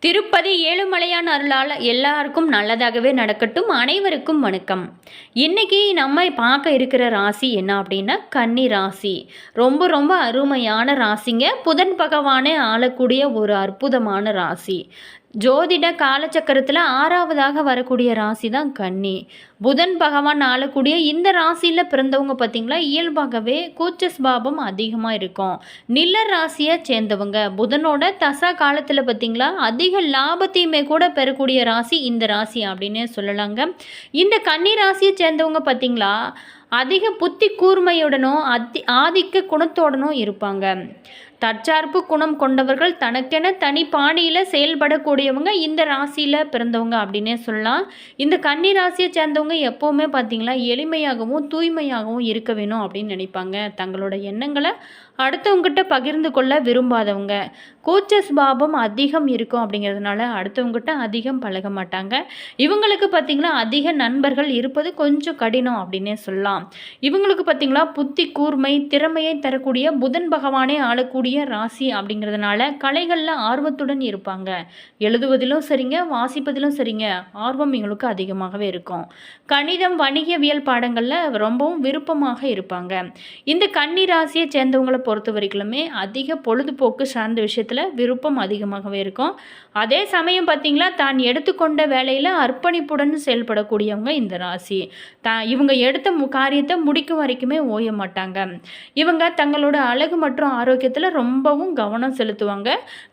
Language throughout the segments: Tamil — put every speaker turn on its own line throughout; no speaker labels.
திருப்பதி ஏழுமலையான் அருளால் எல்லாருக்கும் நல்லதாகவே நடக்கட்டும். அனைவருக்கும் வணக்கம். இன்னைக்கு நம்ம பார்க்க இருக்கிற ராசி என்ன அப்படின்னா கன்னி ராசி. ரொம்ப ரொம்ப அருமையான ராசிங்க. புதன் பகவானே ஆளக்கூடிய ஒரு அற்புதமான ராசி. ஜோதிட காலச்சக்கரத்தில் ஆறாவதாக வரக்கூடிய ராசி தான் கன்னி. புதன் பகவான் ஆளக்கூடிய இந்த ராசியில் பிறந்தவங்க பார்த்திங்களா இயல்பாகவே கூச்ச சுபாவம் அதிகமாக இருக்கும். நில ராசியை சேர்ந்தவங்க. புதனோட தசா காலத்தில் பார்த்திங்களா அதிக லாபத்தையுமே கூட பெறக்கூடிய ராசி இந்த ராசி அப்படின்னே சொல்லலாங்க. இந்த கன்னி ராசியை சேர்ந்தவங்க பார்த்திங்களா அதிக புத்தி கூர்மையுடனும் அதி ஆதிக்க குணத்தோடனும் இருப்பாங்க. தற்சார்பு குணம் கொண்டவர்கள் தனக்கென தனி பாணியில் செயல்படக்கூடியவங்க இந்த ராசியில் பிறந்தவங்க அப்படின்னே சொல்லலாம். இந்த கன்னி ராசியை சேர்ந்தவங்க எப்போவுமே பார்த்திங்களா எளிமையாகவும் தூய்மையாகவும் இருக்க வேணும் அப்படின்னு நினைப்பாங்க. தங்களோட எண்ணங்களை அடுத்தவங்ககிட்ட பகிர்ந்து கொள்ள விரும்பாதவங்க. கூச்ச சுபாவம் அதிகம் இருக்கும் அப்படிங்கிறதுனால அடுத்தவங்ககிட்ட அதிகம் பழக மாட்டாங்க. இவங்களுக்கு பார்த்திங்கன்னா அதிக நண்பர்கள் இருப்பது கொஞ்சம் கடினம் அப்படின்னே சொல்லலாம். இவங்களுக்கு பார்த்திங்கன்னா புத்தி கூர்மை திறமையை தரக்கூடிய புதன் பகவானே ஆளக்கூடிய ராசி அப்படிங்கிறதுனால கலைகளில் ஆர்வத்துடன் இருப்பாங்க. எழுதுவதிலும் சரிங்க வாசிப்பதிலும் சரிங்க ஆர்வம் இவங்களுக்கு அதிகமாகவே இருக்கும். கணிதம் வணிகவியல் பாடங்களில் ரொம்பவும் விருப்பமாக இருப்பாங்க. இந்த கன்னி ராசியை சேர்ந்தவங்களை பொறுத்த வரைக்குமே அதிக பொழுதுபோக்கு சார்ந்த விஷயத்தில் விருப்பம் அதிகமாகவே இருக்கும். அதே சமயம் பார்த்திங்களா தான் எடுத்துக்கொண்ட வேலையில் அர்ப்பணிப்புடன் செயல்படக்கூடியவங்க இந்த ராசி. த இவங்க எடுத்த மு காரியத்தை முடிக்கும் வரைக்குமே ஓய மாட்டாங்க. இவங்க தங்களோட அழகு மற்றும் ஆரோக்கியத்தில் ரொம்பவும் கவனம் செலுத்துவாங்க.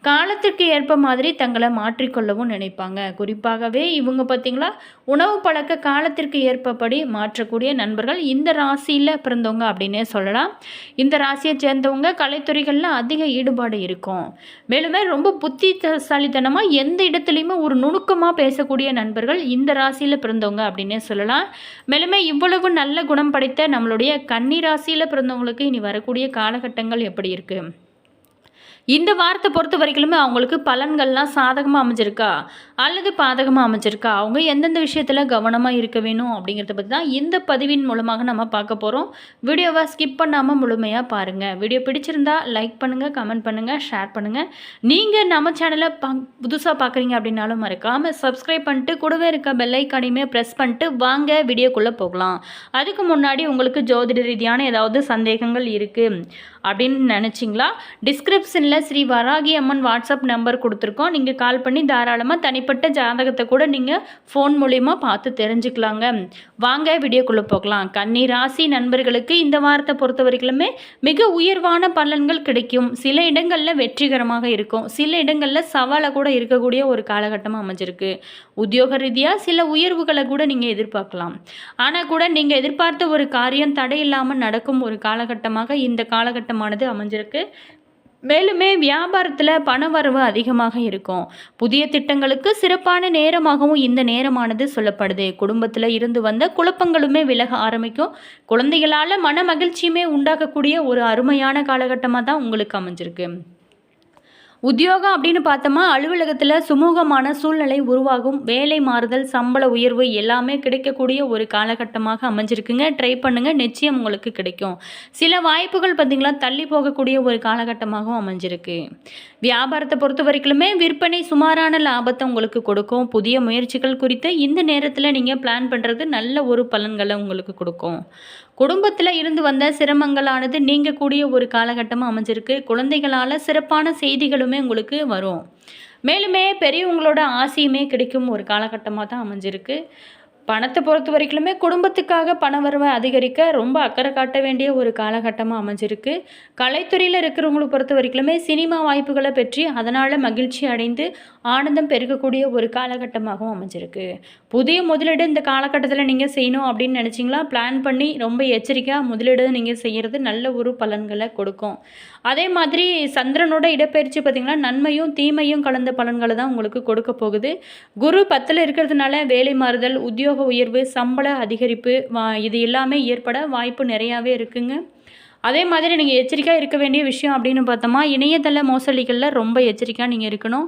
காலத்திற்கு ஏற்ப மாதிரி தங்களை மாற்றிக்கொள்ளவும் நினைப்பாங்க. குறிப்பாகவே இவங்க பார்த்திங்களா உணவு பழக்க காலத்திற்கு ஏற்பபடி மாற்றக்கூடிய நண்பர்கள் இந்த ராசியில் பிறந்தவங்க அப்படின்னே சொல்லலாம். இந்த ராசியை சேர்ந்தவங்க கலைத்துறைகளில் அதிக ஈடுபாடு இருக்கும். மேலுமே ரொம்ப புத்திசாலித்தனமாக எந்த இடத்துலையுமே ஒரு நுணுக்கமாக பேசக்கூடிய நண்பர்கள் இந்த ராசியில் பிறந்தவங்க அப்படின்னே சொல்லலாம். மேலுமே இவ்வளவு நல்ல குணம் படைத்த நம்மளுடைய கன்னி ராசியில் பிறந்தவங்களுக்கு இனி வரக்கூடிய காலகட்டங்கள் எப்படி இருக்குது இந்த வாரத்தை பொறுத்த வரைக்குமே அவங்களுக்கு பலன்கள்லாம் சாதகமாக அமைஞ்சிருக்கா? அல்லது பாதகமாக அமைஞ்சிருக்கா? அவங்க எந்தெந்த விஷயத்தில் கவனமாக இருக்க வேணும் அப்படிங்கிறத பற்றி தான் இந்த பதிவின் மூலமாக நம்ம பார்க்க போகிறோம் வீடியோவை ஸ்கிப் பண்ணாமல் முழுமையாக பாருங்கள் வீடியோ பிடிச்சிருந்தா லைக் பண்ணுங்கள் கமெண்ட் பண்ணுங்கள் ஷேர் பண்ணுங்கள் நீங்கள் நம்ம சேனலை பா புதுசாக பார்க்குறீங்க அப்படின்னாலும் மறக்காமல் சப்ஸ்கிரைப் பண்ணிட்டு கூடவே இருக்க பெல்லைக்கானையுமே ப்ரெஸ் பண்ணிட்டு வாங்க வீடியோக்குள்ளே போகலாம். அதுக்கு முன்னாடி உங்களுக்கு ஜோதிட ரீதியான ஏதாவது சந்தேகங்கள் இருக்குது அப்படின்னு நினச்சிங்களா? டிஸ்கிரிப்ஷனில் ஸ்ரீ வராகி அம்மன் வாட்ஸ்அப் நம்பர் கொடுத்துருக்கோம். நீங்கள் கால் பண்ணி தாராளமாக தனிப்பட்ட ஜாதகத்தை கூட நீங்கள் ஃபோன் மூலிமா பார்த்து தெரிஞ்சுக்கலாங்க. வாங்க வீடியோக்குள்ளே போகலாம். கன்னி ராசி நண்பர்களுக்கு இந்த வாரத்தை பொறுத்த வரைக்குமே மிக உயர்வான பலன்கள் கிடைக்கும். சில இடங்களில் வெற்றிகரமாக இருக்கும். சில இடங்களில் சவாலை கூட இருக்கக்கூடிய ஒரு காலகட்டமாக அமைஞ்சிருக்கு. உத்தியோக ரீதியாக சில உயர்வுகளை கூட நீங்கள் எதிர்பார்க்கலாம். ஆனால் கூட நீங்கள் எதிர்பார்த்த ஒரு காரியம் தடையில்லாமல் நடக்கும் ஒரு காலகட்டமாக இந்த காலகட்டம் காலகட்டமானது அமைஞ்சிருக்கு. மேலுமே வியாபாரத்தில் பண வரவு அதிகமாக இருக்கும். புதிய திட்டங்களுக்கு சிறப்பான நேரமாகவும் இந்த நேரமானது சொல்லப்படுது. குடும்பத்தில் இருந்து வந்த குழப்பங்களுமே விலக ஆரம்பிக்கும். குழந்தைகளால் மன மகிழ்ச்சியுமே உண்டாகக்கூடிய ஒரு அருமையான காலகட்டமாக தான் உங்களுக்கு அமைஞ்சிருக்கு. உத்தியோகம் அப்படின்னு பார்த்தோமா அலுவலகத்தில் சுமூகமான சூழ்நிலை உருவாகும். வேலை மாறுதல் சம்பள உயர்வு எல்லாமே கிடைக்கக்கூடிய ஒரு காலகட்டமாக அமைஞ்சிருக்குங்க. ட்ரை பண்ணுங்கள் நிச்சயம் உங்களுக்கு கிடைக்கும். சில வாய்ப்புகள் பார்த்திங்களா தள்ளி போகக்கூடிய ஒரு காலகட்டமாகவும் அமைஞ்சிருக்கு. வியாபாரத்தை பொறுத்த வரைக்குமே விற்பனை சுமாரான லாபத்தை உங்களுக்கு கொடுக்கும். புதிய முயற்சிகள் குறித்து இந்த நேரத்தில் நீங்கள் பிளான் பண்ணுறது நல்ல ஒரு பலன்களை உங்களுக்கு கொடுக்கும். குடும்பத்தில் இருந்து வந்த சிரமங்களானது நீங்கள் கூடிய ஒரு காலகட்டமாக அமைஞ்சிருக்கு. குழந்தைகளால் சிறப்பான செய்திகளுமே உங்களுக்கு வரும். மேலுமே பெரியவங்களோட ஆசையுமே கிடைக்கும் ஒரு காலகட்டமாக தான் அமைஞ்சிருக்கு. பணத்தை பொறுத்த வரைக்குமே குடும்பத்துக்காக பண வரவை அதிகரிக்க ரொம்ப அக்கறை காட்ட வேண்டிய ஒரு காலகட்டமாக அமைஞ்சிருக்கு. கலைத்துறையில் இருக்கிறவங்களை பொறுத்த வரைக்குமே சினிமா வாய்ப்புகளை பெற்று அதனால் மகிழ்ச்சி அடைந்து ஆனந்தம் பெருகக்கூடிய ஒரு காலகட்டமாகவும் அமைஞ்சிருக்கு. புதிய முதலீடு இந்த காலகட்டத்தில் நீங்கள் செய்யணும் அப்படின்னு நினச்சிங்களா? பிளான் பண்ணி ரொம்ப எச்சரிக்கையாக முதலீடு நீங்கள் செய்கிறது நல்ல ஒரு பலன்களை கொடுக்கும். அதே மாதிரி சந்திரனோட இடப்பெயர்ச்சி பார்த்திங்கன்னா நன்மையும் தீமையும் கலந்த பலன்களை தான் உங்களுக்கு கொடுக்க போகுது. குரு பத்தில் இருக்கிறதுனால வேலை மாறுதல் உத்தியோக உயர்வு சம்பள அதிகரிப்பு வா இது எல்லாமே ஏற்பட வாய்ப்பு நிறையாவே இருக்குங்க. அதே மாதிரி நீங்கள் எச்சரிக்கையாக இருக்க வேண்டிய விஷயம் அப்படின்னு பார்த்தோமா இணையதள மோசடிகளில் ரொம்ப எச்சரிக்கையாக நீங்கள் இருக்கணும்.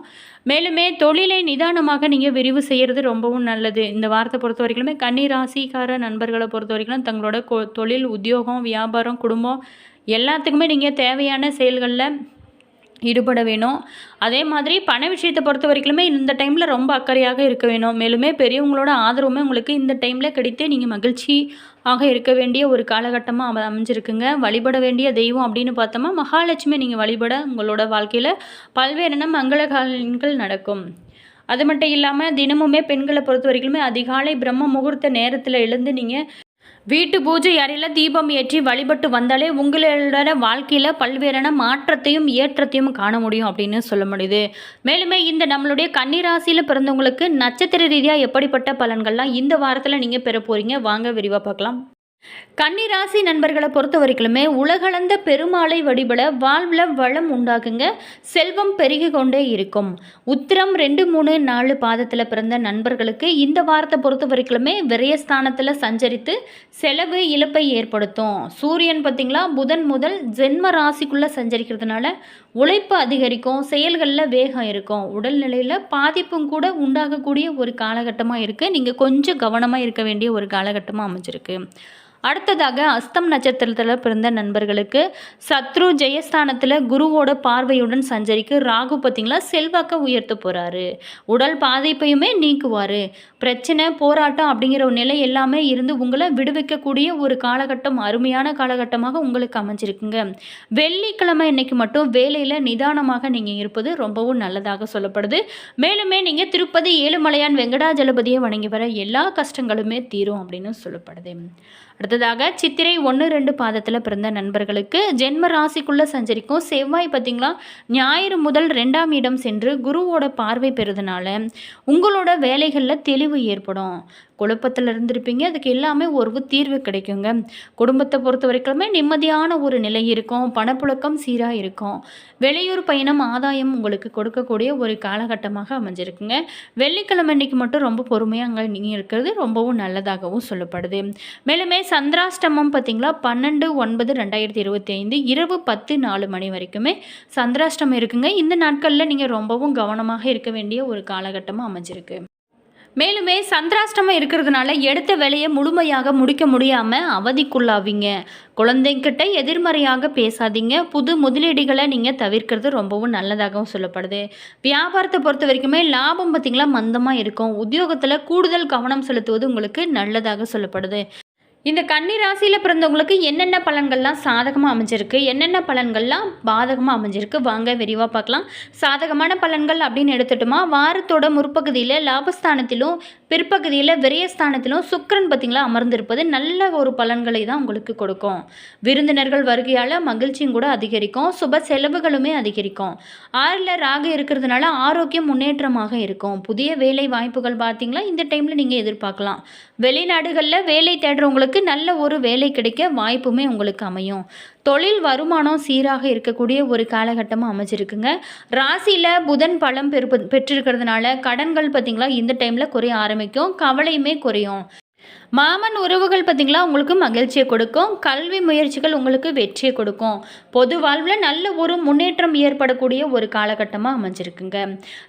மேலுமே தொழிலை நிதானமாக நீங்கள் விரிவு செய்கிறது ரொம்பவும் நல்லது. இந்த வாரத்தை பொறுத்த வரைக்குமே கன்னி ராசிக்கார நண்பர்களை பொறுத்த வரைக்கும் தங்களோட கொ தொழில் உத்தியோகம் வியாபாரம் குடும்பம் எல்லாத்துக்குமே நீங்கள் தேவையான செயல்களில் ஈடுபட வேணும். அதே மாதிரி பண விஷயத்தை பொறுத்த வரைக்குமே இந்த டைமில் ரொம்ப அக்கறையாக இருக்க வேணும். மேலுமே பெரியவங்களோட ஆதரவுமே உங்களுக்கு இந்த டைமில் கிடைத்து நீங்கள் மகிழ்ச்சி ஆக இருக்க வேண்டிய ஒரு காலகட்டமாக அமைஞ்சிருக்குங்க. வழிபட வேண்டிய தெய்வம் அப்படின்னு பார்த்தோமா மகாலட்சுமி நீங்கள் வழிபட உங்களோட வாழ்க்கையில் பல்வேறு மங்கள காலங்கள் நடக்கும். அது மட்டும் இல்லாமல் தினமுமே பெண்களை பொறுத்த வரைக்குமே அதிகாலை பிரம்ம முகூர்த்த நேரத்தில் எழுந்து நீங்கள் வீட்டு பூஜை அறையில் தீபம் ஏற்றி வழிபட்டு வந்தாலே உங்களோட வாழ்க்கையில் பல்வேறான மாற்றத்தையும் ஏற்றத்தையும் காண முடியும் அப்படின்னு சொல்ல முடியுது. மேலுமே இந்த நம்மளுடைய கன்னிராசியில் பிறந்தவங்களுக்கு நட்சத்திர ரீதியாக எப்படிப்பட்ட பலன்கள்லாம் இந்த வாரத்தில் நீங்கள் பெற போகிறீங்க வாங்க விரிவாக பார்க்கலாம். கன்னிராசி நண்பர்களை பொறுத்த வரைக்குமே உலகளந்த பெருமாளை வழிபட வாழ்வில் வளம் உண்டாகுங்க. செல்வம் பெருகி கொண்டே இருக்கும். உத்திரம் ரெண்டு மூணு நாலு பாதத்தில் பிறந்த நண்பர்களுக்கு இந்த வாரத்தை பொறுத்த வரைக்குமே விரயஸ்தானத்தில் சஞ்சரித்து செலவு இழப்பை ஏற்படுத்தும். சூரியன் பார்த்திங்களா புதன் முதல் ஜென்ம ராசிக்குள்ளே சஞ்சரிக்கிறதுனால உழைப்பு அதிகரிக்கும் செயல்களில் வேகம் இருக்கும். உடல்நிலையில் பாதிப்பும் கூட உண்டாகக்கூடிய ஒரு காலகட்டமாக இருக்குது நீங்கள் கொஞ்சம் கவனமாக இருக்க வேண்டிய ஒரு காலகட்டமாக அமைஞ்சிருக்கு. அடுத்ததாக அஸ்தம் நட்சத்திரத்தில் பிறந்த நண்பர்களுக்கு சத்ரு ஜெயஸ்தானத்தில் குருவோட பார்வையுடன் சஞ்சரிக்கு ராகு பார்த்திங்களா? செல்வாக்க உயர்த்த போகிறாரு உடல் பாதிப்பையுமே நீக்குவார். பிரச்சனை போராட்டம் அப்படிங்கிற ஒரு நிலை எல்லாமே இருந்து உங்களை விடுவிக்கக்கூடிய ஒரு காலகட்டம் அருமையான காலகட்டமாக உங்களுக்கு அமைஞ்சிருக்குங்க. வெள்ளிக்கிழமை இன்னைக்கு மட்டும் வேலையில் நிதானமாக நீங்கள் இருப்பது ரொம்பவும் நல்லதாக சொல்லப்படுது. மேலுமே நீங்கள் திருப்பதி ஏழுமலையான் வெங்கடாஜலபதியை வணங்கி வர எல்லா கஷ்டங்களுமே தீரும் அப்படின்னு சொல்லப்படுது. அடுத்ததாக சித்திரை ஒன்று ரெண்டு பாதத்தில் பிறந்த நண்பர்களுக்கு ஜென்ம ராசிக்குள்ளே சஞ்சரிக்கும் செவ்வாய் பார்த்திங்களா? ஞாயிறு முதல் ரெண்டாம் இடம் சென்று குருவோட பார்வை பெறுதுனால உங்களோட வேலைகளில் தெளிவு ஏற்படும். குழப்பத்தில் இருந்திருப்பீங்க. அதுக்கு எல்லாமே ஒரு தீர்வு கிடைக்குங்க. குடும்பத்தை பொறுத்த வரைக்குமே நிம்மதியான ஒரு நிலை இருக்கும். பணப்புழக்கம் சீராக இருக்கும். வெளியூர் பயணம் ஆதாயம் உங்களுக்கு கொடுக்கக்கூடிய ஒரு காலகட்டமாக அமைஞ்சிருக்குங்க. வெள்ளிக்கிழமை அன்னைக்கு மட்டும் ரொம்ப பொறுமையாக அங்கே நீங்கள் இருக்கிறது ரொம்பவும் நல்லதாகவும் சொல்லப்படுது. மேலுமே சந்திராஷ்டமம் பார்த்திங்களா பன்னெண்டு ஒன்பது ரெண்டாயிரத்தி இருபத்தி ஐந்து இரவு பத்து நாலு மணி வரைக்குமே சந்திராஷ்டமம் இருக்குங்க. இந்த நாட்களில் நீங்கள் ரொம்பவும் கவனமாக இருக்க வேண்டிய ஒரு காலகட்டமாக அமைஞ்சிருக்கு. மேலுமே சந்திராஷ்டமம் இருக்கிறதுனால எடுத்த வேலையை முழுமையாக முடிக்க முடியாமல் அவதிக்குள்ளாவீங்க. குழந்தைங்கிட்ட எதிர்மறையாக பேசாதீங்க. புது முதலீடுகளை நீங்கள் தவிர்க்கிறது ரொம்பவும் நல்லதாகவும் சொல்லப்படுது. வியாபாரத்தை பொறுத்த வரைக்குமே லாபம் பார்த்திங்களா மந்தமாக இருக்கும். உத்தியோகத்தில் கூடுதல் கவனம் செலுத்துவது உங்களுக்கு நல்லதாக சொல்லப்படுது. இந்த கன்னி ராசியில் பிறந்தவங்களுக்கு என்னென்ன பலன்கள்லாம் சாதகமாக அமைஞ்சிருக்கு? என்னென்ன பலன்கள்லாம் பாதகமாக அமைஞ்சிருக்கு? வாங்க விரிவாக பார்க்கலாம். சாதகமான பலன்கள் அப்படின்னு எடுத்துட்டோமா? வாரத்தோட முற்பகுதியில் லாபஸ்தானத்திலும் பிற்பகுதியில் விரயஸ்தானத்திலும் சுக்கரன் பார்த்திங்களா அமர்ந்திருப்பது நல்ல ஒரு பலன்களை தான் உங்களுக்கு கொடுக்கும். விருந்தினர்கள் வருகையால் மகிழ்ச்சியும் கூட அதிகரிக்கும். சுப செலவுகளுமே அதிகரிக்கும். ஆறில் ராகு இருக்கிறதுனால ஆரோக்கியம் முன்னேற்றமாக இருக்கும். புதிய வேலை வாய்ப்புகள் பார்த்திங்களா இந்த டைமில் நீங்கள் எதிர்பார்க்கலாம். வெளிநாடுகளில் வேலை தேடுறவங்களுக்கு உங்களுக்கு நல்ல ஒரு வேலை கிடைக்க வாய்ப்புமே உங்களுக்கு அமையும். தொழில் வருமானம் சீராக இருக்கக்கூடிய ஒரு காலகட்டமாக அமைச்சிருக்குங்க ராசியில் புதன் பலம் பெரு பெற்றிருக்கிறதுனால கடன்கள் பார்த்திங்களா இந்த டைமில் குறைய ஆரம்பிக்கும். கவலையுமே குறையும். மாமன் உறவுகள் பார்த்திங்களா உங்களுக்கு மகிழ்ச்சியை கொடுக்கும். கல்வி முயற்சிகள் உங்களுக்கு வெற்றியை கொடுக்கும். பொது வாழ்வில் நல்ல ஒரு முன்னேற்றம் ஏற்படக்கூடிய ஒரு காலகட்டமாக அமைஞ்சிருக்குங்க.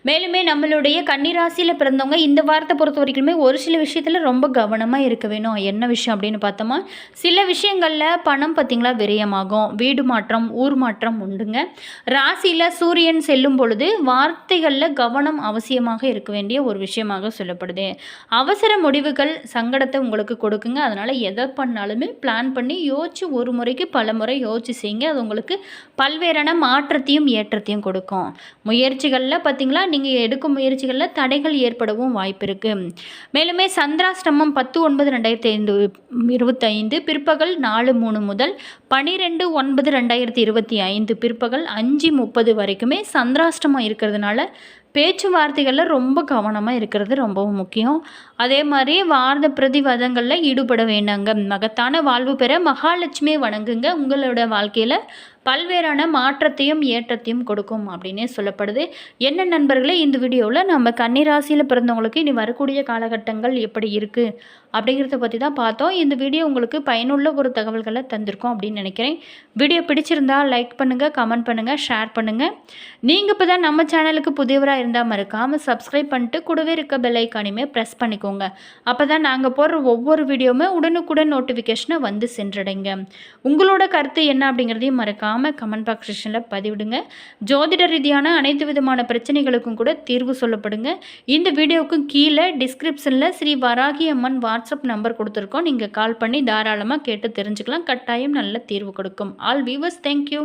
மேலுமே நம்மளுடைய கன்னிராசியில் பிறந்தவங்க இந்த வாரத்தை பொறுத்த வரைக்குமே ஒரு சில விஷயத்தில் ரொம்ப கவனமாக இருக்க வேணும். என்ன விஷயம் அப்படின்னு பார்த்தோமா சில விஷயங்களில் பணம் பார்த்திங்களா விரயமாகும். வீடு மாற்றம் ஊர் மாற்றம் உண்டுங்க. ராசியில் சூரியன் செல்லும் பொழுது வார்த்தைகளில் கவனம் அவசியமாக இருக்க வேண்டிய ஒரு விஷயமாக சொல்லப்படுது. அவசர முடிவுகள் சங்கடத்தை உங்களுக்கு கொடுக்குங்க. அதனால் எதை பண்ணாலுமே பிளான் பண்ணி யோசித்து ஒரு முறைக்கு பல முறை யோசிச்சு செய்யுங்க. அது உங்களுக்கு பல்வேறான மாற்றத்தையும் ஏற்றத்தையும் கொடுக்கும். முயற்சிகளில் பார்த்திங்களா நீங்கள் எடுக்கும் முயற்சிகளில் தடைகள் ஏற்படவும் வாய்ப்பு இருக்குது மேலுமே சந்திராஷ்டமம் பத்து ஒன்பது ரெண்டாயிரத்தி ஐந்து இருபத்தைந்து பிற்பகல் நாலு மூணு முதல் பனிரெண்டு ஒன்பது ரெண்டாயிரத்தி இருபத்தி ஐந்து பிற்பகல் அஞ்சு முப்பது வரைக்குமே சந்திராஷ்டமம் இருக்கிறதுனால பேச்சுவார்த்தைகளில் ரொம்ப கவனமாக இருக்கிறது ரொம்பவும் முக்கியம். அதே மாதிரி வார்த பிரதிவாதங்களில் ஈடுபட வேண்டாங்க. மகத்தான வாழ்வு பெற மகாலட்சுமியை வணங்குங்க. உங்களோட வாழ்க்கையில் பல்வேறான மாற்றத்தையும் ஏற்றத்தையும் கொடுக்கும் அப்படின்னே சொல்லப்படுது. என்ன நண்பர்களே இந்த வீடியோவில் நம்ம கன்னிராசியில் பிறந்தவங்களுக்கு இனி வரக்கூடிய காலகட்டங்கள் எப்படி இருக்குது அப்படிங்கிறத பற்றி தான் பார்த்தோம். இந்த வீடியோ உங்களுக்கு பயனுள்ள ஒரு தகவல்களை தந்திருக்கோம் அப்படின்னு நினைக்கிறேன். வீடியோ பிடிச்சிருந்தால் லைக் பண்ணுங்கள் கமெண்ட் பண்ணுங்கள் ஷேர் பண்ணுங்கள் நீங்கள் இப்போ தான் நம்ம சேனலுக்கு புதியவராக இருந்தால் மறக்காமல் சப்ஸ்கிரைப் பண்ணிட்டு கூடவே இருக்க பெல்லைக்கானையுமே ப்ரெஸ் பண்ணிக்கோங்க. அப்போ தான் நாங்கள் போடுற ஒவ்வொரு வீடியோவுமே உடனுக்குடன் நோட்டிஃபிகேஷனை வந்து சென்றடைங்க. உங்களோட கருத்து என்ன அப்படிங்கிறதையும் மறக்காமல் மறக்காமல் கமெண்ட் பாக்ஸ் செக்ஷனில் பதிவிடுங்க. ஜோதிட ரீதியான அனைத்து விதமான பிரச்சனைகளுக்கும் கூட தீர்வு சொல்லப்படுங்க. இந்த வீடியோவுக்கும் கீழே டிஸ்கிரிப்ஷனில் ஸ்ரீ வராகி அம்மன் வாட்ஸ்அப் நம்பர் கொடுத்துருக்கோம். நீங்கள் கால் பண்ணி தாராளமாக கேட்டு தெரிஞ்சுக்கலாம். கட்டாயம் நல்ல தீர்வு கொடுக்கும். All viewers thank you